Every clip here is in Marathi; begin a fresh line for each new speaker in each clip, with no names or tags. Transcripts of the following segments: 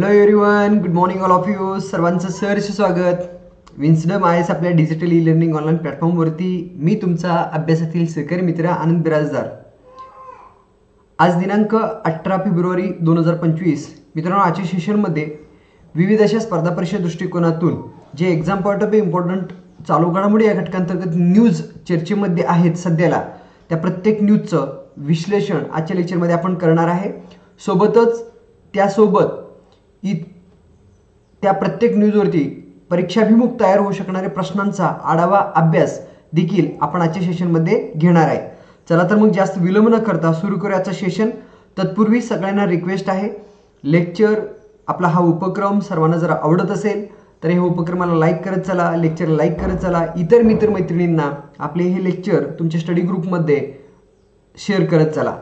Hello everyone good morning all of you सर्वांचं सहर्ष स्वागत. विन्सडम आयस आपल्या डिजिटल ई लर्निंग ऑनलाईन प्लॅटफॉर्मवरती मी तुमचा अभ्यासातील सहकारी मित्र आनंद बिराजदार. आज दिनांक अठरा फेब्रुवारी दोन हजार पंचवीस. मित्रांनो आजच्या सेशनमध्ये विविध अशा स्पर्धा परीक्षा दृष्टिकोनातून जे एक्झाम पॉईंट ऑफ इम्पॉर्टंट चालू घडामोडी या घटकांतर्गत न्यूज चर्चेमध्ये आहेत सध्याला त्या प्रत्येक न्यूजचं विश्लेषण आजच्या लेक्चरमध्ये आपण करणार आहे. सोबतच त्यासोबत इ त्या प्रत्येक न्यूजवरती परीक्षाभिमुख तयार होऊ शकणाऱ्या प्रश्नांचा आढावा अभ्यास देखील आपण आजच्या सेशनमध्ये घेणार आहे. चला तर मग जास्त विलंब न करता सुरू करूयाचं सेशन तत्पूर्वी सगळ्यांना रिक्वेस्ट आहे लेक्चर आपला हा उपक्रम सर्वांना जर आवडत असेल तर हे उपक्रमाला लाईक करत चला लेक्चरला लाईक करत चला. इतर मित्रमैत्रिणींना आपले हे लेक्चर तुमच्या स्टडी ग्रुपमध्ये शेअर करत चला.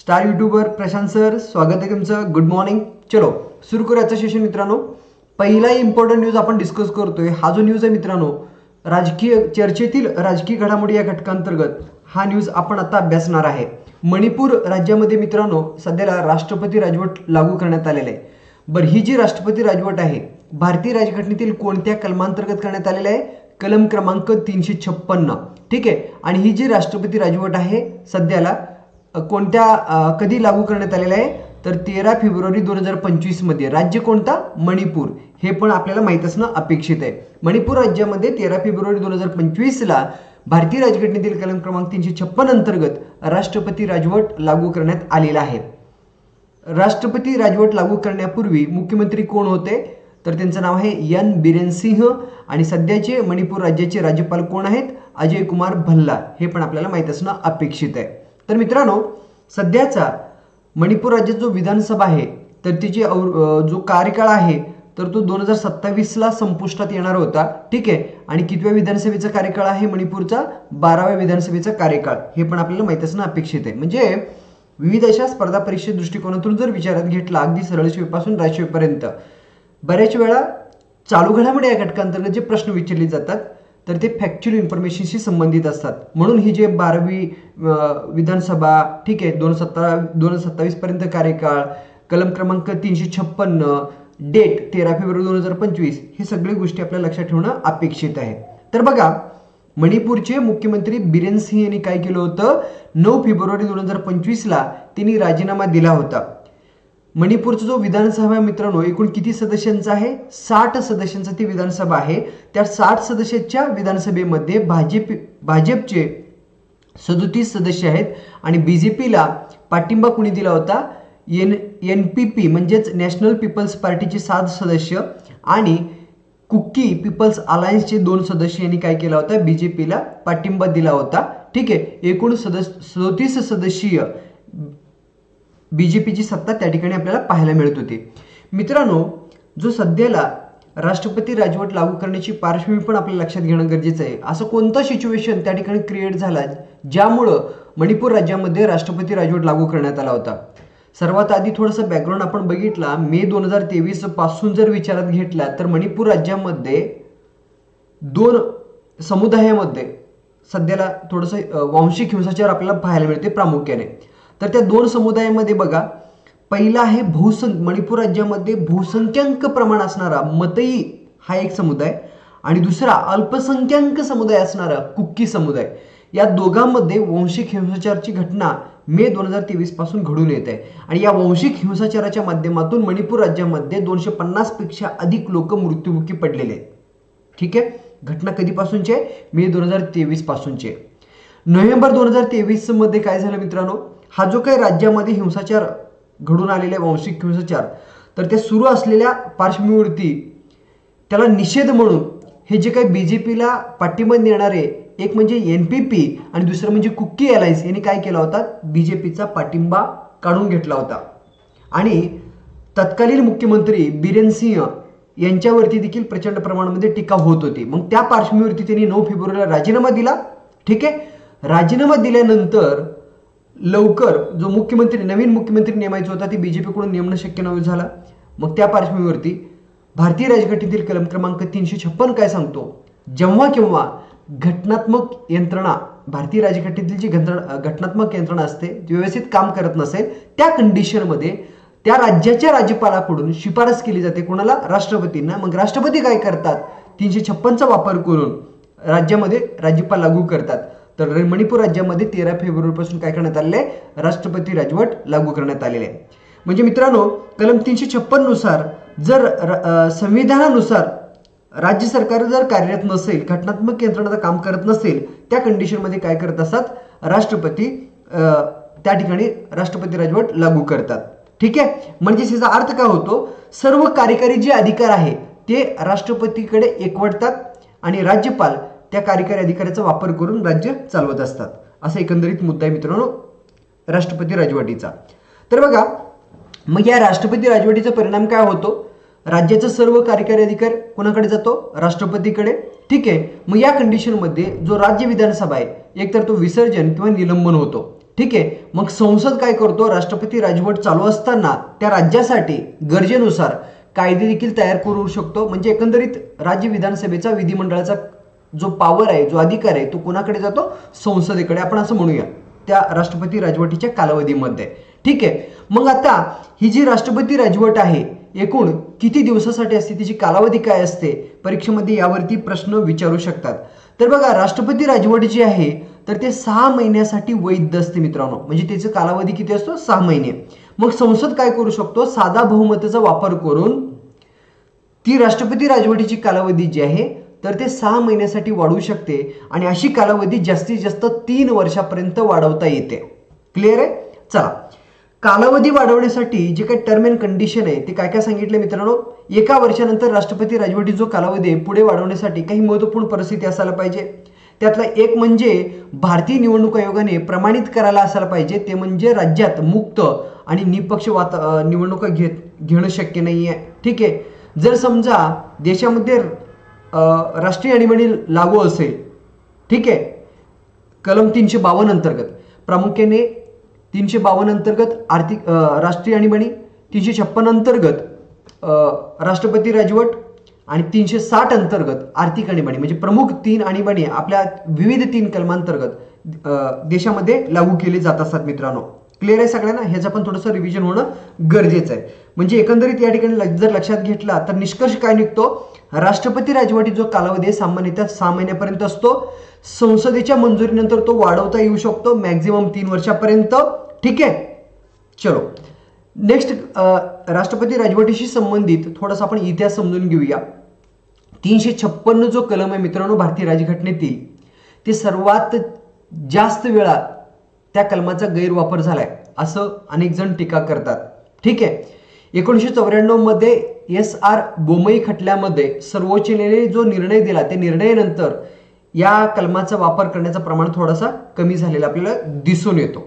स्टार युट्यूबर प्रशांत सर स्वागत आहे तुमचं. गुड मॉर्निंग चलो सुरू करू सेशन मित्रांनो. पहिला इम्पॉर्टंट न्यूज आपण डिस्कस करतोय. हा जो न्यूज आहे मित्रांनो राजकीय चर्चेतील राजकीय घडामोडी या घटकांतर्गत हा न्यूज आपण आता अभ्यासणार आहे. मणिपूर राज्यामध्ये मित्रांनो सध्याला राष्ट्रपती राजवट लागू करण्यात आलेलं आहे. बरं ही जी राष्ट्रपती राजवट आहे भारतीय राजघटनेतील कोणत्या कलमांतर्गत करण्यात आलेलं आहे? कलम क्रमांक तीनशे छप्पन्न. ठीक आहे? आणि ही जी राष्ट्रपती राजवट आहे सध्याला कोणत्या कधी लागू करण्यात आलेलं आहे? तर तेरा फेब्रुवारी दोन हजार पंचवीसमध्ये राज्य कोणता? मणिपूर. हे पण आपल्याला माहीत असणं अपेक्षित आहे. मणिपूर राज्यामध्ये तेरा फेब्रुवारी दोन हजार पंचवीसला भारतीय राजघटनेतील कलम क्रमांक तीनशे छप्पन अंतर्गत राष्ट्रपती राजवट लागू करण्यात आलेला आहे. राष्ट्रपती राजवट लागू करण्यापूर्वी मुख्यमंत्री कोण होते? तर त्यांचं नाव आहे यन बिरेन सिंह आणि सध्याचे मणिपूर राज्याचे राज्यपाल कोण आहेत? अजय कुमार भल्ला. हे पण आपल्याला माहीत असणं अपेक्षित आहे. तर मित्रांनो सध्याचा मणिपूर राज्यात जो विधानसभा आहे तर तिची औ- जो कार्यकाळ आहे तर तो दोन हजार सत्तावीसला संपुष्टात येणार होता. ठीक आहे? आणि कितव्या विधानसभेचा कार्यकाळ आहे मणिपूरचा? बाराव्या विधानसभेचा कार्यकाळ. हे पण आपल्याला माहीत असणं अपेक्षित आहे. म्हणजे विविध अशा स्पर्धा परीक्षे दृष्टिकोनातून जर विचारात घेतला अगदी सरळ शिवपासून राजशिवपर्यंत बऱ्याच वेळा चालू घडामोडी या घटकांतर्गत जे प्रश्न विचारले जातात तर ते फॅक्च्युअल इन्फॉर्मेशनशी संबंधित असतात. म्हणून ही जे बारावी विधानसभा ठीक आहे दोन सत्ता दोन हजार सत्तावीसपर्यंत कार्यकाळ कलम क्रमांक तीनशे छप्पन्न डेट तेरा फेब्रुवारी दोन हजार पंचवीस हे सगळी गोष्टी आपल्या लक्षात ठेवणं अपेक्षित आहे. तर बघा मणिपूरचे मुख्यमंत्री बिरेन सिंह यांनी काय केलं होतं? नऊ फेब्रुवारी दोन हजार पंचवीसला त्यांनी राजीनामा दिला होता. मणिपूरचा जो विधानसभा आहे मित्रांनो एकूण किती सदस्यांचा आहे? साठ सदस्यांचा ती विधानसभा आहे. त्या साठ सदस्याच्या विधानसभेमध्ये भाजप भाजपचे सदोतीस सदस्य आहेत आणि बी जे पीला पाठिंबा कुणी दिला होता? एन एन पी पी म्हणजेच नॅशनल पीपल्स पार्टीचे सात सदस्य आणि कुकी पीपल्स अलायन्सचे दोन सदस्य यांनी काय केला होता? बी जे पीला पाठिंबा दिला होता. ठीक आहे एकूण सदस्य सदोतीस सदस्यीय बी जे पीची सत्ता त्या ठिकाणी आपल्याला पाहायला मिळत होती. मित्रांनो जो सध्याला राष्ट्रपती राजवट लागू करण्याची पार्श्वभूमी पण आपल्या लक्षात घेणं गरजेचं आहे. असं कोणतं सिच्युएशन त्या ठिकाणी क्रिएट झाला ज्यामुळं मणिपूर राज्यामध्ये राष्ट्रपती राजवट लागू करण्यात आला होता? सर्वात आधी थोडंसं बॅकग्राऊंड आपण बघितला. मे दोन हजार तेवीसपासून जर विचारात घेतला तर मणिपूर राज्यामध्ये दोन समुदायामध्ये सध्याला थोडंसं वांशिक हिंसाचार आपल्याला पाहायला मिळते प्रामुख्याने. तर त्या दोन समुदायामध्ये बघा पहिला आहे बहुसंख मणिपूर राज्यामध्ये बहुसंख्याक प्रमाण असणारा मतई हा एक समुदाय आणि दुसरा अल्पसंख्याक समुदाय असणारा कुक्की समुदाय. या दोघांमध्ये वांशिक हिंसाचाराची घटना मे दोन हजार तेवीसपासून घडून येत आहे. आणि या वंशिक हिंसाचाराच्या माध्यमातून मणिपूर राज्यामध्ये दोनशे पन्नासपेक्षा अधिक लोक मृत्युमुखी पडलेले आहेत. ठीक आहे? घटना कधीपासूनची आहे? मे दोन हजार तेवीस पासूनची आहे. नोव्हेंबर दोन हजार तेवीसमध्ये काय झालं मित्रांनो? हा जो काही राज्यामध्ये हिंसाचार घडून आलेला वांशिक हिंसाचार तर ते सुरू असलेल्या पार्श्वभूमीवरती त्याला निषेध म्हणून हे जे काही बी जे पीला पाठिंबा देणारे एक म्हणजे एन पी पी आणि दुसरं म्हणजे कुक्की अलायन्स यांनी काय केला होता? बी जे पीचा पाठिंबा काढून घेतला होता. आणि तत्कालीन मुख्यमंत्री बिरेन सिंह यांच्यावरती देखील प्रचंड प्रमाणामध्ये टीका होत होती. मग त्या पार्श्वभूमीवरती त्यांनी नऊ फेब्रुवारीला राजीनामा दिला. ठीक आहे? राजीनामा दिल्यानंतर लवकर जो मुख्यमंत्री नवीन मुख्यमंत्री नेमायचा होता ते बीजेपीकडून नेमणं शक्य नव्हे झालं. मग त्या पार्श्वभूमीवरती भारतीय राजघटनेतील कलम क्रमांक तीनशे छप्पन काय सांगतो? जेव्हा केव्हा घटनात्मक यंत्रणा भारतीय राजघटनेतील जी घटनात्मक यंत्रणा असते ती व्यवस्थित काम करत नसेल त्या कंडिशनमध्ये त्या राज्याच्या राज्यपालाकडून शिफारस केली जाते कोणाला? राष्ट्रपतींना. मग राष्ट्रपती काय करतात? तीनशे छप्पनचा वापर करून राज्यामध्ये राज्यपाल लागू करतात. तर मणिपूर राज्यामध्ये तेरा फेब्रुवारीपासून काय करण्यात आलेलं आहे? राष्ट्रपती राजवट लागू करण्यात आलेले आहे. म्हणजे मित्रांनो कलम तीनशे छप्पननुसार जर संविधानानुसार राज्य सरकार जर कार्यरत नसेल घटनात्मक यंत्रणाचं काम करत नसेल त्या कंडिशनमध्ये काय करत असतात? राष्ट्रपती त्या ठिकाणी राष्ट्रपती राजवट लागू करतात. ठीक आहे? म्हणजे याचा अर्थ काय होतो? सर्व कार्यकारी जे अधिकार आहे ते राष्ट्रपतीकडे एकवटतात आणि राज्यपाल त्या कार्यकारी अधिकाराचा वापर करून राज्य चालवत असतात. असा एकंदरीत मुद्दा आहे मित्रांनो राष्ट्रपती राजवटीचा. तर बघा मग या राष्ट्रपती राजवटीचा परिणाम काय होतो? राज्याचा सर्व कार्यकारी अधिकार कोणाकडे जातो? राष्ट्रपतीकडे. ठीक आहे मग या कंडिशनमध्ये जो राज्य विधानसभा आहे एकतर तो विसर्जन किंवा निलंबन होतो. ठीक आहे मग संसद काय करतो? राष्ट्रपती राजवट चालू असताना त्या राज्यासाठी गरजेनुसार कायदे देखील तयार करू शकतो. म्हणजे एकंदरीत राज्य विधानसभेचा विधिमंडळाचा जो पॉवर आहे जो अधिकार आहे तो कोणाकडे जातो? संसदेकडे. आपण असं म्हणूया त्या राष्ट्रपती राजवटीच्या कालावधीमध्ये. ठीक आहे? मग आता ही जी राष्ट्रपती राजवट आहे एकूण किती दिवसासाठी असते? तिची कालावधी काय असते? परीक्षेमध्ये यावरती प्रश्न विचारू शकतात. तर बघा राष्ट्रपती राजवट जी आहे तर ते सहा महिन्यासाठी वैध असते मित्रांनो. म्हणजे त्याचा कालावधी किती असतो? सहा महिने. मग संसद काय करू शकतो? साधा बहुमताचा वापर करून ती राष्ट्रपती राजवटीची कालावधी जी आहे तर ते सहा महिन्यासाठी वाढू शकते आणि अशी कालावधी जास्तीत जास्त तीन वर्षापर्यंत वाढवता येते. क्लिअर आहे? चला. कालावधी वाढवण्यासाठी जे काही टर्म अँड कंडिशन आहे ते काय काय सांगितले मित्रांनो? एका वर्षानंतर राष्ट्रपती राजवटी जो कालावधी पुढे वाढवण्यासाठी काही महत्त्वपूर्ण परिस्थिती असायला पाहिजे. त्यातला एक म्हणजे भारतीय निवडणूक आयोगाने प्रमाणित करायला असायला पाहिजे ते म्हणजे राज्यात मुक्त आणि निपक्ष वाता निवडणुका घेत घेणं शक्य नाही आहे ठीक आहे? जर समजा देशामध्ये राष्ट्रीय आणीबाणी लागू असेल ठीक आहे? कलम तीनशे बावन्न अंतर्गत. प्रामुख्याने तीनशे बावन्न अंतर्गत आर्थिक राष्ट्रीय आणीबाणी तीनशे छप्पन अंतर्गत राष्ट्रपती राजवट आणि तीनशे साठ अंतर्गत आर्थिक आणीबाणी. म्हणजे प्रमुख तीन आणीबाणी आपल्या विविध तीन कलमांतर्गत देशामध्ये लागू केले जात असतात मित्रांनो. क्लिअर आहे सगळ्यांना? ह्याचं पण थोडंसं रिव्हिजन होणं गरजेचं आहे. म्हणजे एकंदरीत या ठिकाणी ल- जर लक्षात घेतला तर निष्कर्ष काय निघतो? राष्ट्रपती राजवटी जो कालावधी आहे सामान्यतः सहा महिन्यापर्यंत असतो. संसदेच्या मंजुरीनंतर तो वाढवता येऊ शकतो मॅक्झिमम तीन वर्षापर्यंत. ठीक आहे? चलो. नेक्स्ट राष्ट्रपती राजवटीशी संबंधित थोडासा आपण इतिहास समजून घेऊया. तीनशे छप्पन्न जो कलम आहे मित्रांनो भारतीय राजघटनेतील ते सर्वात जास्त वेळा त्या कलमाचा गैरवापर झालाय. असं अनेक जण टीका करतात. ठीक आहे? एकोणीसशे चौऱ्याण्णवमध्ये एस आर बोमई खटल्यामध्ये सर्वोच्च न्यायालयाने जो निर्णय दिला त्या निर्णयानंतर या कलमाचा वापर करण्याचं प्रमाण थोडासा कमी झालेला आपल्याला दिसून येतो.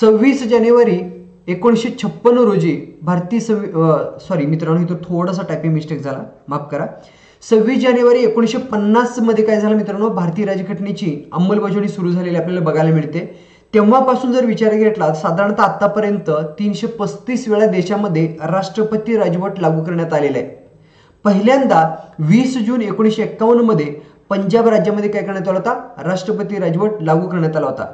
सव्वीस जानेवारी एकोणीसशे छप्पन्न रोजी भारतीय संवि सॉरी मित्रांनो इथं थोडासा टायपिंग मिस्टेक झाला. माफ करा. सव्वीस जानेवारी एकोणीसशे पन्नासमध्ये काय झालं मित्रांनो? भारतीय राज्यघटनेची अंमलबजावणी सुरू झालेली आपल्याला बघायला मिळते. तेव्हापासून जर विचार घेतला साधारणतः आतापर्यंत तीनशे पस्तीस वेळा देशामध्ये राष्ट्रपती राजवट लागू करण्यात आलेला आहे. पहिल्यांदा वीस जून एकोणीसशे एक्कावन्नमध्ये पंजाब राज्यामध्ये काय करण्यात आला होता? राष्ट्रपती राजवट लागू करण्यात आला होता.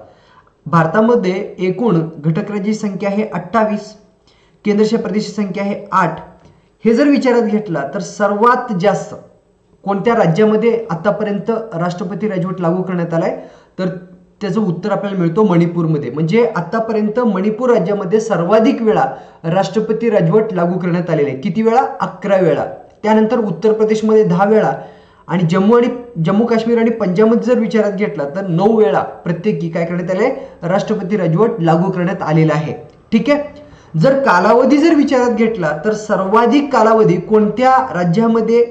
भारतामध्ये एकूण घटकराज्याची संख्या आहे अठ्ठावीस केंद्रशासित प्रदेशाची संख्या आहे आठ. हे जर विचारात घेतला तर सर्वात जास्त कोणत्या राज्यामध्ये आतापर्यंत राष्ट्रपती राजवट लागू करण्यात आलाय? तर त्याचं उत्तर आपल्याला मिळतो मणिपूरमध्ये. म्हणजे आतापर्यंत मणिपूर राज्यामध्ये सर्वाधिक वेळा राष्ट्रपती राजवट लागू करण्यात आलेली आहे. किती वेळा? अकरा वेळा. त्यानंतर उत्तर प्रदेशमध्ये दहा वेळा आणि जम्मू आणि जम्मू काश्मीर आणि पंजाबमध्ये जर विचारात घेतला तर नऊ वेळा प्रत्येकी काय करण्यात आले राष्ट्रपती राजवट लागू करण्यात आलेला आहे. ठीक आहे? जर कालावधी जर विचारात घेतला तर सर्वाधिक कालावधी कोणत्या राज्यामध्ये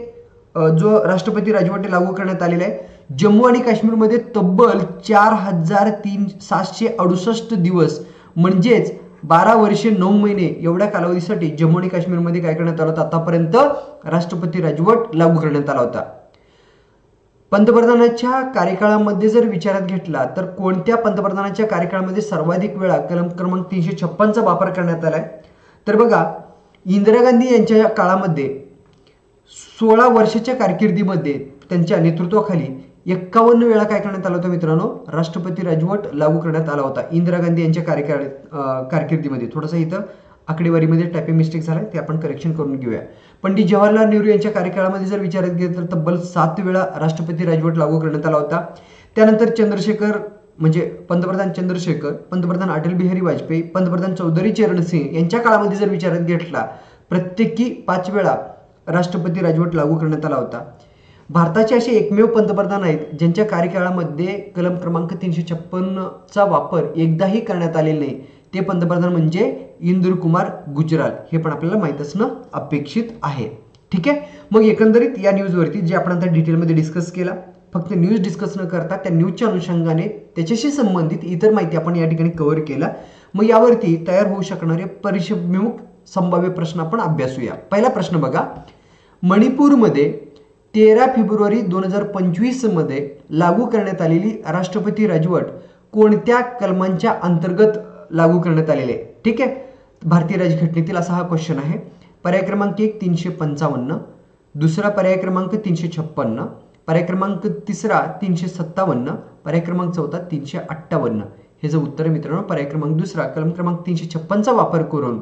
जो राष्ट्रपती राजवट लागू करण्यात आलेला आहे? जम्मू आणि काश्मीरमध्ये तब्बल चार हजार तीन सातशे अडुसष्ट दिवस म्हणजेच बारा वर्षे नऊ महिने एवढ्या कालावधीसाठी जम्मू आणि काश्मीरमध्ये काय करण्यात आलं होतं? आतापर्यंत राष्ट्रपती राजवट लागू करण्यात आला होता. पंतप्रधानाच्या कार्यकाळामध्ये जर विचारात घेतला तर कोणत्या पंतप्रधानाच्या कार्यकाळामध्ये सर्वाधिक वेळा कलम क्रमांक तीनशे छप्पनचा वापर करण्यात आलाय? तर बघा इंदिरा गांधी यांच्या काळामध्ये सोळा वर्षाच्या कारकिर्दीमध्ये त्यांच्या नेतृत्वाखाली एक्कावन्न वेळा काय करण्यात आलं होतं मित्रांनो? राष्ट्रपती राजवट लागू करण्यात आला होता. इंदिरा गांधी यांच्या कार्यकाळ कारकिर्दीमध्ये. थोडंसं इथं आकडेवारीमध्ये टायपिंग मिस्टेक झालाय ते आपण करेक्शन करून घेऊया. पंडित जवाहरलाल नेहरू यांच्या कार्यकाळामध्ये जर विचारात गेलं तर तब्बल सात वेळा राष्ट्रपती राजवट लागू करण्यात आला होता. त्यानंतर चंद्रशेखर म्हणजे पंतप्रधान चंद्रशेखर पंतप्रधान अटल बिहारी वाजपेयी पंतप्रधान चौधरी चरण सिंग यांच्या काळामध्ये जर विचारात घेतला प्रत्येकी पाच वेळा राष्ट्रपती राजवट लागू करण्यात आला होता. भारताचे असे एकमेव पंतप्रधान आहेत ज्यांच्या कार्यकाळामध्ये कलम क्रमांक तीनशे छप्पन्नचा वापर एकदाही करण्यात आलेला नाही. ते पंतप्रधान म्हणजे इंदुर कुमार गुजराल. हे पण आपल्याला माहीत असणं अपेक्षित आहे. ठीक आहे? मग एकंदरीत या न्यूजवरती जे आपण आता डिटेलमध्ये डिस्कस केला फक्त न्यूज डिस्कस न करता त्या न्यूजच्या अनुषंगाने त्याच्याशी संबंधित इतर माहिती आपण या ठिकाणी कव्हर केला. मग यावरती तयार होऊ शकणारे परिषदभिमुख संभाव्य प्रश्न आपण अभ्यासूया. पहिला प्रश्न बघा. मणिपूरमध्ये तेरा फेब्रुवारी दोन हजार पंचवीसमध्ये लागू करण्यात आलेली राष्ट्रपती राजवट कोणत्या कलमांच्या अंतर्गत लागू करण्यात आलेले आहे? ठीक आहे? भारतीय राजघटनेतील असा हा क्वेश्चन आहे. पर्याय क्रमांक एक तीनशे पंचावन्न दुसरा पर्याय क्रमांक तीनशे छप्पन्न पर्याय क्रमांक तिसरा तीनशे सत्तावन्न पर्याय क्रमांक चौथा तीनशे अठ्ठावन्न. हे जे उत्तर मित्रांनो पर्याय क्रमांक दुसरा कलम क्रमांक तीनशे छप्पनचा वापर करून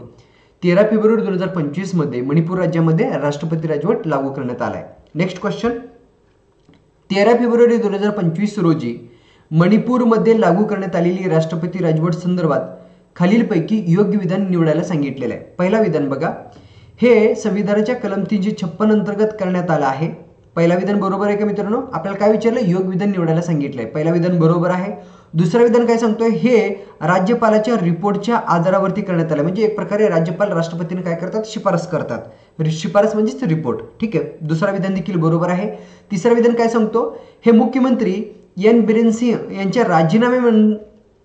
तेरा फेब्रुवारी दोन हजार पंचवीसमध्ये मणिपूर राज्यामध्ये राष्ट्रपती राजवट लागू करण्यात आलाय. नेक्स्ट क्वेश्चन तेरा फेब्रुवारी दोन हजार पंचवीस रोजी मणिपूरमध्ये लागू करण्यात आलेली राष्ट्रपती राजवट संदर्भात खालीलपैकी योग्य विधान निवडायला सांगितलेलं आहे. पहिला विधान बघा. हे संविधानाच्या कलम तीनशे छप्पन अंतर्गत करण्यात आलं आहे. पहिला विधान बरोबर आहे का मित्रांनो? आपल्याला काय विचारलं? योग विधान निवडायला सांगितलंय. पहिला विधान बरोबर आहे. दुसरं विधान काय सांगतोय? हे राज्यपालाच्या रिपोर्टच्या आधारावरती करण्यात आलं. म्हणजे एक प्रकारे राज्यपाल राष्ट्रपतीने काय करतात? शिफारस करतात. म्हणजे शिफारस म्हणजेच रिपोर्ट. ठीक आहे? दुसरा विधान देखील बरोबर आहे. तिसरं विधान काय सांगतो? हे मुख्यमंत्री एन बिरेन सिंह यांच्या राजीनामे म्हणून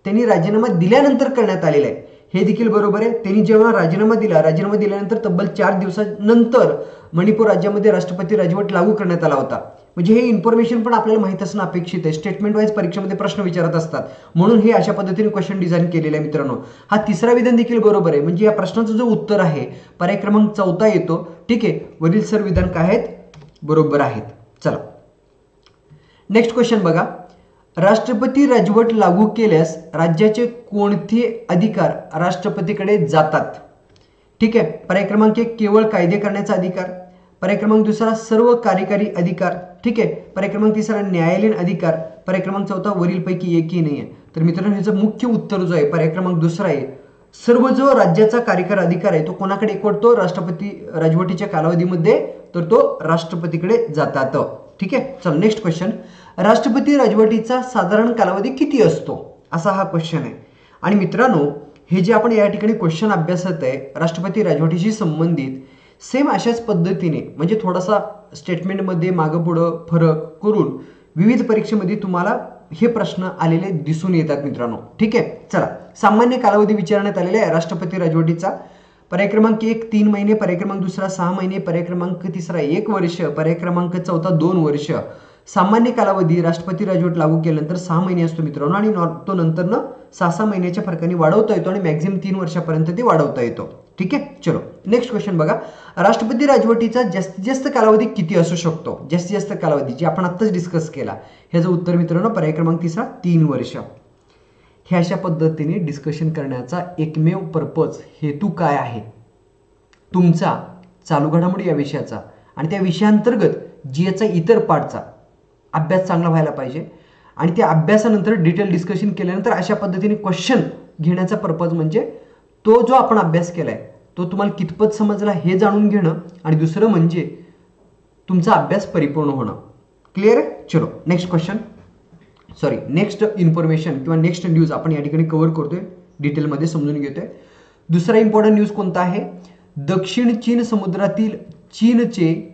त्यांनी राजीनामा दिल्यानंतर करण्यात आलेला आहे. हे देखील बरोबर आहे. त्यांनी जेव्हा राजीनामा दिला राजीनामा दिल्यानंतर तब्बल चार दिवसानंतर मणिपूर राज्यामध्ये राष्ट्रपती राजवट लागू करण्यात आला होता. म्हणजे हे इन्फॉर्मेशन पण आपल्याला माहीत असणं अपेक्षित आहे. स्टेटमेंट वाईज परीक्षेमध्ये प्रश्न विचारत असतात. म्हणून हे अशा पद्धतीने क्वेश्चन डिझाईन केलेले आहे मित्रांनो. हा तिसरा विधान देखील बरोबर आहे. म्हणजे या प्रश्नाचं जो उत्तर आहे पर्याय क्रमांक चौथा येतो. ठीक आहे? वरील सर विधान काय आहेत? बरोबर आहेत. चला. नेक्स्ट क्वेश्चन बघा. राष्ट्रपती राजवट लागू केल्यास राज्याचे कोणते अधिकार राष्ट्रपतीकडे जातात? ठीक आहे? पर्याय क्रमांक एक केवळ कायदे करण्याचा अधिकार. पर्याय क्रमांक दुसरा सर्व कार्यकारी अधिकार. ठीक आहे? पर्याय क्रमांक तिसरा न्यायालयीन अधिकार. पर्याय क्रमांक चौथा वरीलपैकी एकही नाही आहे तर मित्रांनो ह्याचं मुख्य उत्तर जो आहे पर्याय क्रमांक दुसरा आहे. सर्व जो राज्याचा कार्यकार अधिकार आहे तो कोणाकडे एकवटतो? राष्ट्रपती राजवटीच्या कालावधीमध्ये तर तो राष्ट्रपतीकडे जातात. ठीक आहे? चल नेक्स्ट क्वेश्चन राष्ट्रपती राजवटीचा साधारण कालावधी किती असतो? असा हा क्वेश्चन आहे. आणि मित्रांनो हे जे आपण या ठिकाणी क्वेश्चन अभ्यासत आहे राष्ट्रपती राजवटीशी संबंधित सेम अशाच पद्धतीने म्हणजे थोडासा स्टेटमेंटमध्ये मागं पुढं फरक करून विविध परीक्षेमध्ये तुम्हाला हे प्रश्न आलेले दिसून येतात मित्रांनो. ठीक आहे? चला. सामान्य कालावधी विचारण्यात आलेला आहे राष्ट्रपती राजवटीचा. पर्याय क्रमांक एक तीन महिने पर्याय क्रमांक दुसरा सहा महिने पर्याय क्रमांक तिसरा एक वर्ष पर्याय क्रमांक चौथा दोन वर्ष. सामान्य कालावधी राष्ट्रपती राजवट लागू केल्यानंतर सहा महिने असतो मित्रांनो आणि नॉ- तो नंतरनं सहा सहा महिन्याच्या फरकाने वाढवता येतो आणि मॅक्झिमम तीन वर्षापर्यंत ते वाढवता येतो. ठीक आहे? चलो नेक्स्ट क्वेश्चन बघा. राष्ट्रपती राजवटीचा जास्तीत जास्त कालावधी किती असू शकतो? जास्तीत जास्त कालावधी जे आपण आत्ताच डिस्कस केला. ह्याचं उत्तर मित्रांनो पर्याय क्रमांक तिसरा तीन वर्ष. हे अशा पद्धतीने डिस्कशन करण्याचा एकमेव पर्पज हेतू काय आहे? तुमचा चालू घडामोडी या विषयाचा आणि त्या विषयांतर्गत जी याचा इतर पार्टचा अभ्यास चांगला व्हायला पाहिजे. आणि त्या अभ्यासानंतर डिटेल डिस्कशन केल्यानंतर अशा पद्धतीने क्वेश्चन घेण्याचा पर्पज म्हणजे तो जो आपण अभ्यास केला आहे तो तुम्हाला कितपत समजला हे जाणून घेणं आणि दुसरं म्हणजे तुमचा अभ्यास परिपूर्ण होणं. क्लिअर आहे? चलो next question sorry next information किंवा नेक्स्ट न्यूज आपण या ठिकाणी कव्हर करतोय. डिटेलमध्ये समजून घेतोय. दुसरा इम्पॉर्टंट न्यूज कोणता आहे? दक्षिण चीन समुद्रातील चीनचे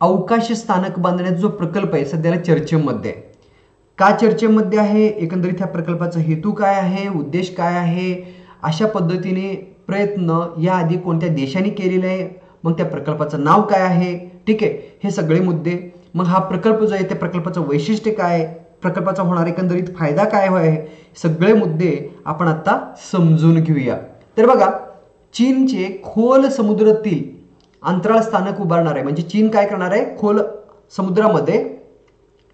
अवकाश स्थानक बांधण्याचा जो प्रकल्प आहे सध्याला चर्चेमध्ये आहे. का चर्चेमध्ये आहे? एकंदरीत ह्या प्रकल्पाचा हेतू काय आहे? उद्देश काय आहे? अशा पद्धतीने प्रयत्न याआधी कोणत्या देशाने केलेले आहे? मग त्या प्रकल्पाचं नाव काय आहे? ठीक आहे हे सगळे मुद्दे. मग हा प्रकल्प जो आहे त्या प्रकल्पाचं वैशिष्ट्य काय आहे? प्रकल्पाचा होणार एकंदरीत फायदा काय आहे? सगळे मुद्दे आपण आता समजून घेऊया. तर बघा चीनचे खोल समुद्रातील अंतराळ स्थानक उभारणार आहे. म्हणजे चीन काय करणार आहे? खोल समुद्रामध्ये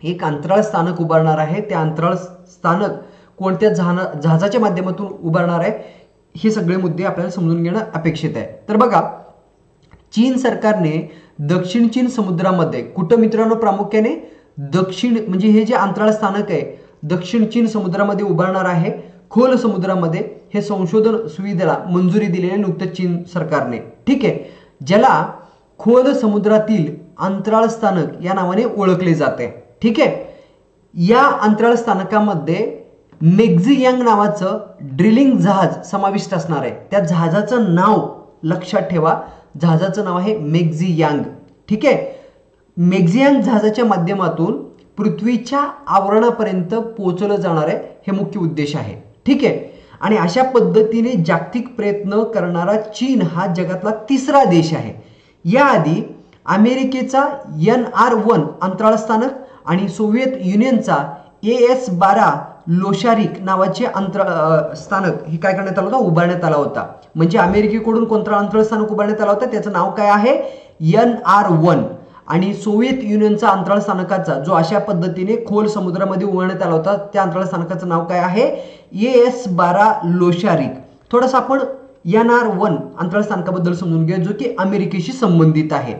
एक अंतराळ स्थानक उभारणार आहे. त्या अंतराळ स्थानक कोणत्या जहाना जहाजाच्या माध्यमातून उभारणार आहे? हे सगळे मुद्दे आपल्याला समजून घेणं अपेक्षित आहे. तर बघा चीन सरकारने दक्षिण चीन समुद्रामध्ये कुठं मित्रांनो प्रामुख्याने दक्षिण म्हणजे हे जे अंतराळ स्थानक आहे दक्षिण चीन समुद्रामध्ये उभारणार आहे. खोल समुद्रामध्ये हे संशोधन सुविधेला मंजुरी दिलेली नुकतं चीन सरकारने. ठीक आहे? ज्याला खोल समुद्रातील अंतराळ स्थानक या नावाने ओळखले जाते. ठीक आहे? या अंतराळ स्थानकामध्ये मेग्झियांग नावाचं ड्रिलिंग जहाज समाविष्ट असणार आहे. त्या जहाजाचं नाव लक्षात ठेवा. जहाजाचं नाव आहे मेग्झियांग ठीक आहे? मेग्झियांग जहाजाच्या माध्यमातून पृथ्वीच्या आवरणापर्यंत पोचलं जाणार आहे हे मुख्य उद्देश आहे. ठीक आहे? आणि अशा पद्धतीने जागतिक प्रयत्न करणारा चीन हा जगातला तिसरा देश आहे. याआधी अमेरिकेचा एन आर वन अंतराळ स्थानक आणि सोव्हिएत युनियनचा ए एस बारा लोशारिक नावाचे अंतराळ स्थानक हे काय करण्यात आलं होतं? उभारण्यात आला होता. म्हणजे अमेरिकेकडून कोणता अंतराळ स्थानक उभारण्यात आला होता? त्याचं नाव काय आहे? N R one. आणि सोव्हिएत युनियनचा अंतराळ स्थानकाचा जो अशा पद्धतीने खोल समुद्रामध्ये उभारण्यात आला होता त्या अंतराळ स्थानकाचं नाव काय आहे? ए एस बारा लोशारिक. थोडंसं आपण एन आर वन अंतराळ स्थानकाबद्दल समजून घेऊ जो की अमेरिकेशी संबंधित आहे.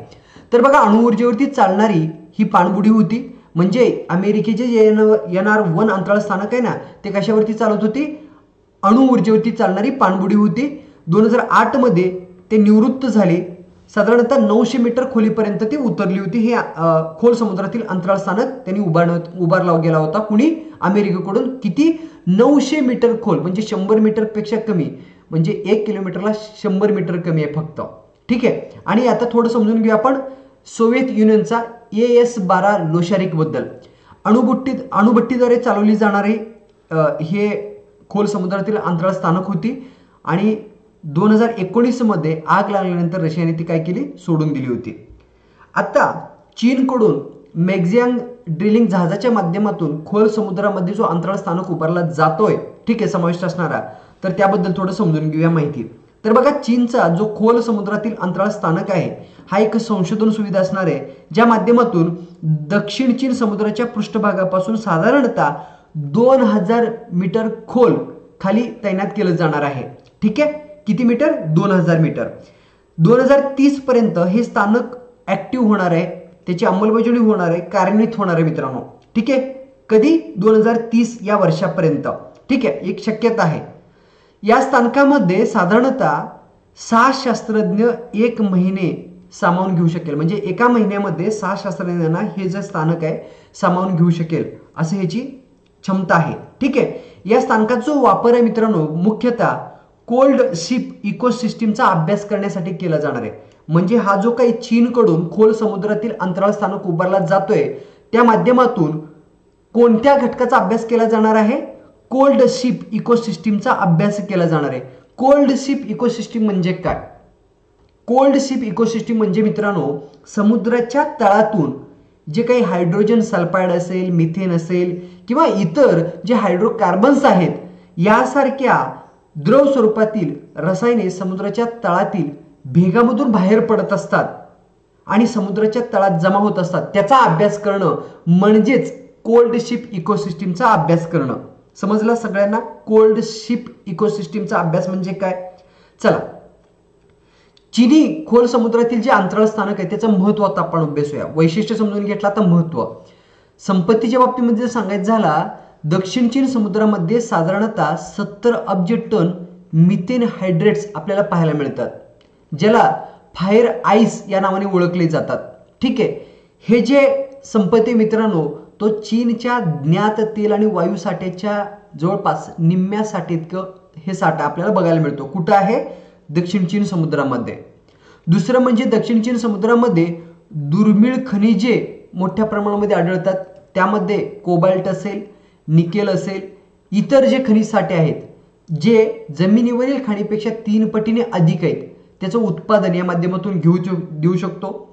तर बघा अणुऊर्जेवरती चालणारी ही पाणबुडी होती. म्हणजे अमेरिकेचे जे एन आर वन अंतराळ स्थानक आहे ना ते कशावरती चालत होती? अणुऊर्जेवरती चालणारी पाणबुडी होती. दोन हजार आठमध्ये ते निवृत्त झाले. साधारणतः नऊशे मीटर खोलीपर्यंत ती उतरली होती. हे खोल समुद्रातील अंतराळ स्थानक त्यांनी उभारण उभारला गेला होता. कुणी? अमेरिकेकडून. किती? नऊशे मीटर खोल म्हणजे शंभर मीटरपेक्षा कमी म्हणजे एक किलोमीटरला शंभर मीटर कमी आहे फक्त. ठीक आहे? आणि आता थोडं समजून घेऊ आपण सोव्हिएत युनियनचा ए एस बारा लोशारिकबद्दल. अणुभट्टी अणुभट्टीद्वारे चालवली जाणारी हे खोल समुद्रातील अंतराळ स्थानक होती. आणि दोन हजार एकोणीसमध्ये आग लागल्यानंतर रशियाने ती काय केली? सोडून दिली होती. आता चीनकडून मेग्झियांग ड्रिलिंग जहाजाच्या माध्यमातून खोल समुद्रामध्ये जो अंतराळ स्थानक उभारला जातोय ठीक आहे समाविष्ट असणारा तर त्याबद्दल थोडं समजून घेऊया माहिती. तर बघा चीनचा जो खोल समुद्रातील अंतराळ स्थानक आहे हा एक संशोधन सुविधा असणार आहे ज्या माध्यमातून दक्षिण चीन समुद्राच्या पृष्ठभागापासून साधारणतः दोन हजार मीटर खोल खाली तैनात केलं जाणार आहे. ठीक आहे? किती मीटर? दोन हजार मीटर. दोन हजार तीस पर्यंत हे स्थानक ऍक्टिव्ह होणार आहे. त्याची अंमलबजावणी होणार आहे. कार्यान्वित होणार आहे मित्रांनो. ठीक आहे? कधी? दोन हजार तीस या वर्षापर्यंत. ठीक आहे? एक शक्यता आहे. या स्थानकामध्ये साधारणतः सहा शास्त्रज्ञ एक महिने सामावून घेऊ शकेल. म्हणजे एका महिन्यामध्ये सहा शास्त्रज्ञांना हे जे स्थानक आहे सामावून घेऊ शकेल. असं ह्याची क्षमता आहे. ठीक आहे? या स्थानकाचा जो वापर आहे मित्रांनो मुख्यतः कोल्ड शिप इकोसिस्टीमचा अभ्यास करण्यासाठी केला जाणार आहे. म्हणजे हा जो काही चीनकडून खोल समुद्रातील अंतराळ स्थानक उभारला जातोय त्या माध्यमातून कोणत्या घटकाचा अभ्यास केला जाणार आहे? कोल्ड शिप इकोसिस्टीमचा अभ्यास केला जाणार आहे. कोल्ड शिप इकोसिस्टीम म्हणजे काय? कोल्ड शिप इकोसिस्टीम म्हणजे मित्रांनो समुद्राच्या तळातून जे काही हायड्रोजन सल्फाईड असेल मिथेन असेल किंवा इतर जे हायड्रोकार्बन्स आहेत यासारख्या द्रव स्वरूपातील रसायने समुद्राच्या तळातील भेगामधून बाहेर पडत असतात आणि समुद्राच्या तळात जमा होत असतात. त्याचा अभ्यास करणं म्हणजेच कोल्ड शिप इकोसिस्टीमचा अभ्यास करणं. समजलं सगळ्यांना? कोल्ड शिप इकोसिस्टीमचा अभ्यास म्हणजे काय? चला. चिनी खोल समुद्रातील जे अंतराळ स्थानक आहे त्याचं महत्त्व आता आपण अभ्यासूया वैशिष्ट्य समजून घेतला तर महत्त्व संपत्तीच्या बाबतीमध्ये जर सांगायचं झाला दक्षिण चीन समुद्रामध्ये साधारणतः सत्तर अब्ज टन मिथेन हायड्रेट्स आपल्याला पाहायला मिळतात ज्याला फायर आईस या नावाने ओळखले जातात. ठीक आहे हे जे संपत्ती मित्रांनो तो चीनच्या ज्ञात तेल आणि वायू साठ्याच्या जवळपास निम्म्या साठीतकं हे साठा आपल्याला बघायला मिळतो. कुठं आहे? दक्षिण चीन समुद्रामध्ये. दुसरं म्हणजे दक्षिण चीन समुद्रामध्ये दुर्मिळ खनिजे मोठ्या प्रमाणामध्ये आढळतात. त्यामध्ये कोबाल्ट असेल निकेल असेल इतर जे खनिज साठे आहेत जे जमिनीवरील खाणीपेक्षा तीन पटीने अधिक आहेत त्याचं उत्पादन या माध्यमातून घेऊ देऊ शकतो.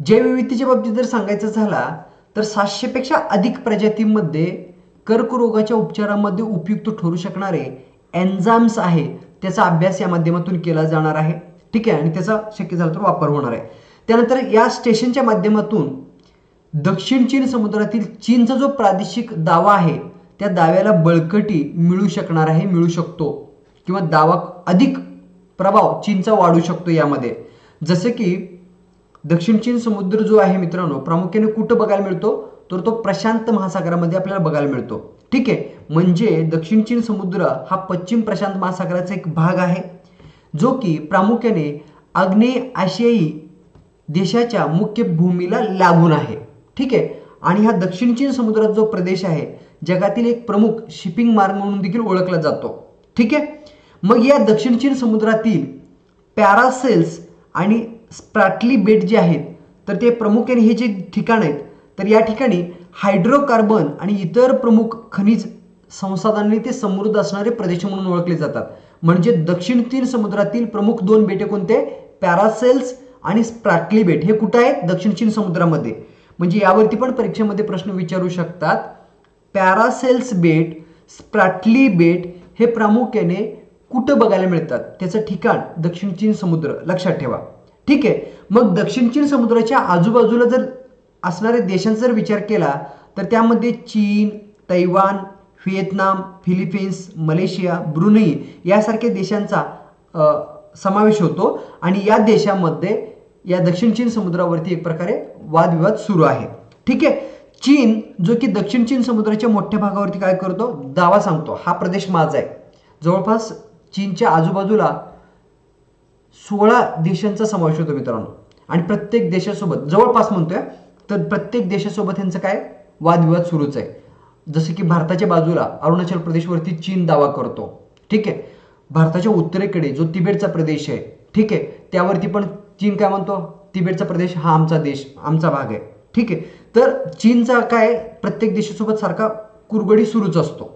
जैवविविधतेच्या बाबतीत जर सांगायचं झाला तर सातशेपेक्षा अधिक प्रजातींमध्ये कर्करोगाच्या उपचारामध्ये उपयुक्त ठरू शकणारे एन्झाम्स आहे त्याचा अभ्यास या माध्यमातून केला जाणार आहे. ठीक आहे आणि त्याचा शक्य झाला तर वापर होणार आहे. त्यानंतर या स्टेशनच्या माध्यमातून दक्षिण चीन समुद्रातील चीनचा जो प्रादेशिक दावा आहे त्या दाव्याला बळकटी मिळू शकणार आहे मिळू शकतो. किंवा दावा अधिक प्रभाव चीनचा वाढू शकतो यामध्ये. जसे की दक्षिण चीन समुद्र जो आहे मित्रांनो प्रामुख्याने कुठं बघायला मिळतो? तर तो प्रशांत महासागरामध्ये आपल्याला बघायला मिळतो. ठीक आहे? म्हणजे दक्षिण चीन समुद्र हा पश्चिम प्रशांत महासागराचा एक भाग आहे जो की प्रामुख्याने आग्नेय आशियाई देशाच्या मुख्य भूमीला लागून आहे. ठीक आहे? आणि हा दक्षिण चीन समुद्रात जो प्रदेश आहे जगातील एक प्रमुख शिपिंग मार्ग म्हणून देखील ओळखला जातो. ठीक आहे? मग या दक्षिण चीन समुद्रातील पॅरासेल्स आणि स्प्रॅटली बेट जे आहेत तर ते प्रामुख्याने हे जे ठिकाण आहेत तर या ठिकाणी हायड्रोकार्बन आणि इतर प्रमुख खनिज संसाधनांनी ते समृद्ध असणारे प्रदेश म्हणून ओळखले जातात. म्हणजे दक्षिण चीन समुद्रातील प्रमुख दोन बेटे कोणते? पॅरासेल्स आणि स्प्रॅटली बेट हे कुठं आहेत? दक्षिण चीन समुद्रामध्ये. म्हणजे यावरती पण परीक्षेमध्ये प्रश्न विचारू शकतात. पॅरासेल्स बेट स्प्रॅटली बेट हे प्रामुख्याने कुठं बघायला मिळतात? त्याचं ठिकाण दक्षिण चीन समुद्र. लक्षात ठेवा. ठीक आहे? मग दक्षिण चीन समुद्राच्या आजूबाजूला जर असणाऱ्या देशांचा जर विचार केला तर त्यामध्ये चीन Taiwan Vietnam Philippines Malaysia Brunei यासारख्या देशांचा समावेश होतो. आणि या देशामध्ये या दक्षिण चीन समुद्रावरती एक प्रकारे वादविवाद सुरू आहे. ठीक आहे? चीन जो की दक्षिण चीन समुद्राच्या मोठ्या भागावरती काय करतो? दावा सांगतो. हा प्रदेश माझा आहे. जवळपास चीनच्या आजूबाजूला सोळा देशांचा समावेश होतो मित्रांनो. आणि प्रत्येक देशासोबत जवळपास म्हणतोय तर प्रत्येक देशासोबत यांचं काय? वादविवाद सुरूच आहे. जसं की भारताच्या बाजूला अरुणाचल प्रदेशवरती चीन दावा करतो. ठीक आहे? भारताच्या उत्तरेकडे जो तिबेटचा प्रदेश आहे ठीक आहे त्यावरती पण चीन काय म्हणतो? तिबेटचा प्रदेश हा आमचा देश आमचा भाग आहे. ठीक आहे? तर चीनचा काय प्रत्येक देशासोबत सारखा कुरगडी सुरूच असतो.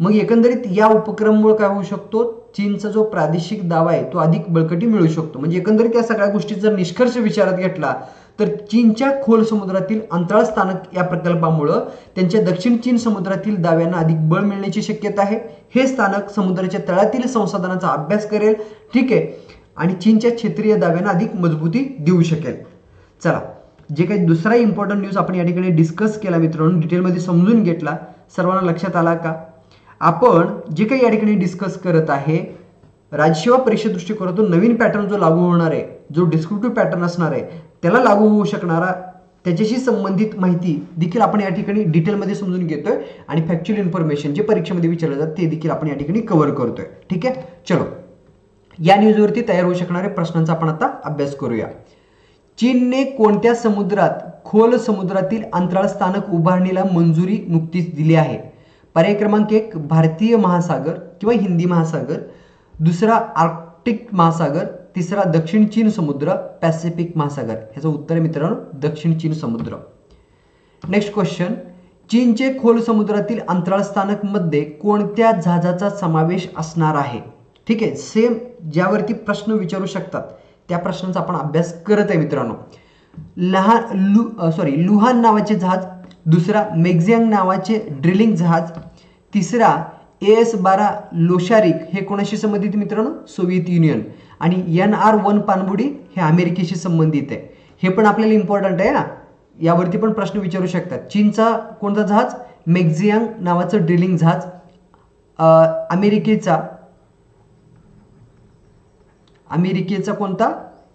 मग एकंदरीत या उपक्रमामुळे काय होऊ शकतो? चीनचा जो प्रादेशिक दावा आहे तो अधिक बळकटी मिळू शकतो. म्हणजे एकंदरीत या सगळ्या गोष्टी जर निष्कर्ष विचारात घेतला तर चीनच्या खोल समुद्रातील अंतराळ स्थानक या प्रकल्पामुळं त्यांच्या दक्षिण चीन समुद्रातील दाव्यांना अधिक बळ मिळण्याची शक्यता आहे. हे स्थानक समुद्राच्या तळातील संसाधनाचा अभ्यास करेल. ठीक आहे? आणि चीनच्या क्षेत्रीय दाव्यांना अधिक मजबूती देऊ शकेल. चला जे काही दुसरा इम्पॉर्टंट न्यूज आपण या ठिकाणी डिस्कस केला मित्रांनो डिटेलमध्ये समजून घेतला सर्वांना लक्षात आला का? आपण जे काही या ठिकाणी डिस्कस करत आहे राज्यसेवा परीक्षे दृष्टिकोनातून नवीन पॅटर्न जो लागू होणार आहे जो डिस्क्रिप्टिव्ह पॅटर्न असणार आहे त्याला लागू होऊ शकणारा त्याच्याशी संबंधित माहिती देखील आपण या ठिकाणी डिटेलमध्ये समजून घेतोय आणि फॅक्च्युअल इन्फॉर्मेशन जे परीक्षेमध्ये विचारलं जातं ते देखील आपण या ठिकाणी कव्हर करतोय. ठीक आहे? चलो. या न्यूजवरती तयार होऊ शकणाऱ्या प्रश्नांचा आपण आता अभ्यास करूया. चीनने कोणत्या समुद्रात खोल समुद्रातील अंतराळ स्थानक उभारणीला मंजुरी नुकतीच दिली आहे? पर्याय क्रमांक एक भारतीय महासागर किंवा हिंदी महासागर. दुसरा आर्क्टिक महासागर. तिसरा दक्षिण चीन समुद्र पॅसिफिक महासागर. ह्याचं उत्तर आहे मित्रांनो दक्षिण चीन समुद्र. नेक्स्ट क्वेश्चन चीनचे खोल समुद्रातील अंतराळ स्थानकमध्ये कोणत्या जहाजाचा समावेश असणार आहे? ठीक आहे सेम ज्यावरती प्रश्न विचारू शकतात त्या प्रश्नांचा आपण अभ्यास करत आहे मित्रांनो. लहान लु सॉरी लुहान नावाचे जहाज दुसरा मेक्झियांग नावाचे ड्रिलिंग जहाज तिसरा ए एस बारा लोशारिक हे कोणाशी संबंधित मित्रांनो? Soviet Union. आणि एन आर वन पाणबुडी हे अमेरिकेशी संबंधित आहे. हे पण आपल्याला इम्पॉर्टंट आहे ना यावरती पण प्रश्न विचारू शकतात. चीनचा कोणता जहाज? मेक्झियांग नावाचं ड्रिलिंग जहाज अमेरिकेचा अमेरिकेचा कोणता?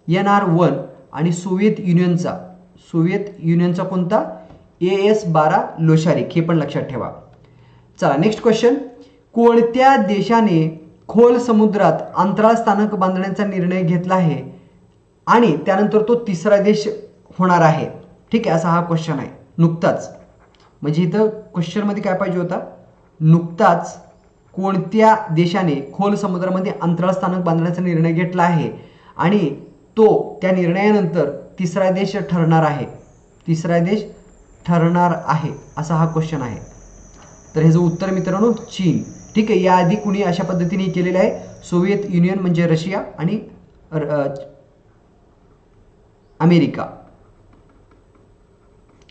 N R one. आणि सोव्हिएत युनियनचा. सोव्हिएत युनियनचा कोणता? ए एस बारा लोशारिक. हे पण लक्षात ठेवा. चला नेक्स्ट क्वेश्चन कोणत्या देशाने खोल समुद्रात अंतराळ स्थानक बांधण्याचा निर्णय घेतला आहे? आणि त्यानंतर तो तिसरा देश होणार आहे. ठीक आहे असा हा क्वेश्चन आहे. नुकताच. म्हणजे इथं क्वेश्चनमध्ये काय पाहिजे होता? नुकताच कोणत्या देशाने खोल समुद्रामध्ये अंतराळ स्थानक बांधण्याचा निर्णय घेतला आहे? आणि तो त्या निर्णयानंतर तिसरा देश ठरणार आहे. तिसरा देश ठरणार आहे असा हा क्वेश्चन आहे. तर ह्याचं उत्तर मित्रांनो चीन. ठीक आहे याआधी कुणी अशा पद्धतीने केलेलं आहे? सोव्हिएत युनियन म्हणजे रशिया आणि अमेरिका.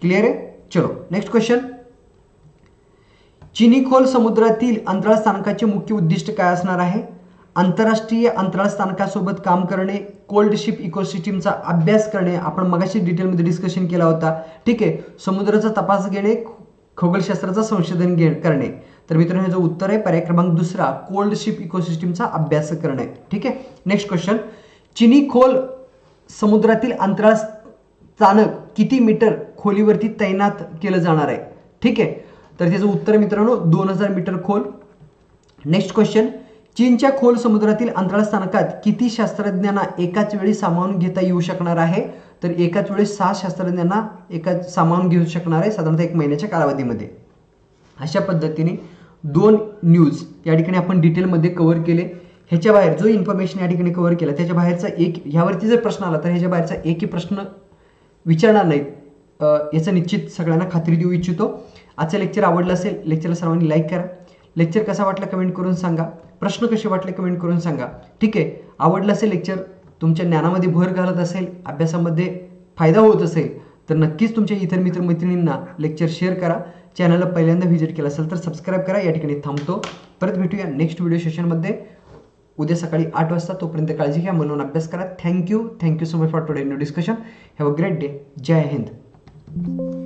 क्लिअर आहे? चलो नेक्स्ट क्वेश्चन चिनी खोल समुद्रातील अंतराळ स्थानकाचे मुख्य उद्दिष्ट काय असणार आहे? आंतरराष्ट्रीय अंतराळ स्थानकासोबत काम करणे कोल्ड शिप इकोसिस्टीमचा अभ्यास करणे आपण मगाशी डिटेलमध्ये डिस्कशन केला होता. ठीक आहे समुद्राचा तपास घेणे खगोलशास्त्राचं संशोधन घे करणे. तर मित्रांनो ह्याचं उत्तर आहे पर्याय क्रमांक दुसरा कोल्ड शिप इकोसिस्टीमचा अभ्यास करणे. ठीक आहे नेक्स्ट क्वेश्चन चिनी खोल समुद्रातील अंतराळ स्थानक किती मीटर खोलीवरती तैनात केलं जाणार आहे? ठीक आहे तर त्याचं उत्तर मित्रांनो दोन हजार मीटर खोल. नेक्स्ट क्वेश्चन चीनच्या खोल समुद्रातील अंतराळ स्थानकात किती शास्त्रज्ञांना एकाच वेळी सामावून घेता येऊ शकणार आहे? तर एकाच वेळी सहा शास्त्रज्ञांना एका सामावून घेऊ शकणार आहे साधारणतः एक महिन्याच्या कालावधीमध्ये. अशा पद्धतीने दोन न्यूज या ठिकाणी आपण डिटेलमध्ये कव्हर केले. ह्याच्या बाहेर जो इन्फॉर्मेशन या ठिकाणी कव्हर केला त्याच्या बाहेरचा एक ह्यावरती जर प्रश्न आला तर ह्याच्या बाहेरचा एकही प्रश्न विचारणार नाहीत. याचं निश्चित सगळ्यांना खात्री देऊ इच्छितो. आजचं लेक्चर आवडलं असेल लेक्चरला सर्वांनी लाईक करा. लेक्चर कसा वाटला कमेंट करून सांगा. प्रश्न कसे वाटले कमेंट करून सांगा. ठीक आहे आवडलं असेल लेक्चर तुमच्या ज्ञानामध्ये भर घालत असेल अभ्यासामध्ये फायदा होत असेल तर नक्कीच तुमच्या इतर मित्रमैत्रिणींना लेक्चर शेअर करा. चॅनलला पहिल्यांदा व्हिजिट केलं असेल तर सबस्क्राईब करा. या ठिकाणी थांबतो. परत भेटूया नेक्स्ट व्हिडिओ सेशनमध्ये उद्या सकाळी आठ वाजता तोपर्यंत काळजी घ्या म्हणून अभ्यास करा. Thank you thank you so much for today new discussion have a great day Jai Hind